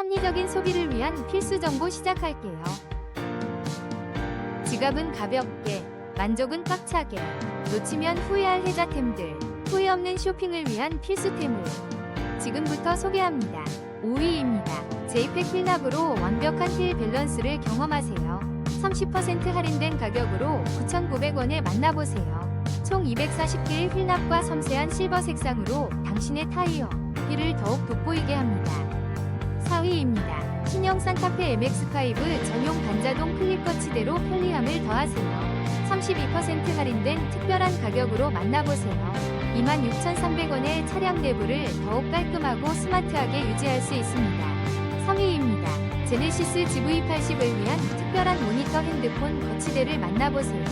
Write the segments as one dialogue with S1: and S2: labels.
S1: 합리적인 소비를 위한 필수 정보 시작할게요. 지갑은 가볍게, 만족은 꽉차게, 놓치면 후회할 혜자템들, 후회 없는 쇼핑을 위한 필수템을 지금부터 소개합니다. 5위입니다. 제이팩 힐납으로 완벽한 힐 밸런스를 경험하세요. 30% 할인된 가격으로 9,900원에 만나보세요. 총 240개의 휠납과 섬세한 실버 색상으로 당신의 타이어 휠을 더욱 돋보이게 합니다. 4위입니다. 신형 산타페 MX5 전용 반자동 클릭 거치대로 편리함을 더하세요. 32% 할인된 특별한 가격으로 만나보세요. 26,300원의 차량 내부를 더욱 깔끔하고 스마트하게 유지할 수 있습니다. 3위입니다. 제네시스 GV80을 위한 특별한 모니터 핸드폰 거치대를 만나보세요.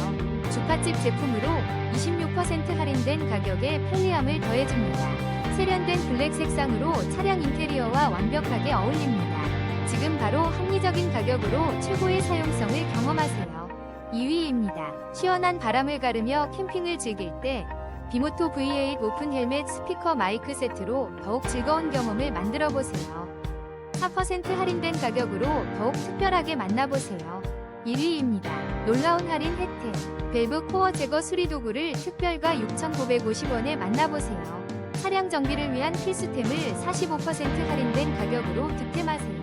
S1: 주파집 제품으로 26% 할인된 가격에 편리함을 더해줍니다. 세련된 블랙 색상으로 차량 인테리어와 완벽하게 어울립니다. 지금 바로 합리적인 가격으로 최고의 사용성을 경험하세요. 2위입니다. 시원한 바람을 가르며 캠핑을 즐길 때 비모토 V8 오픈 헬멧 스피커 마이크 세트로 더욱 즐거운 경험을 만들어 보세요. 4% 할인된 가격으로 더욱 특별하게 만나보세요. 1위입니다. 놀라운 할인 혜택. 밸브 코어 제거 수리 도구를 특별가 6,950원에 만나보세요. 차량 정비를 위한 필수템을 45% 할인된 가격으로 득템하세요.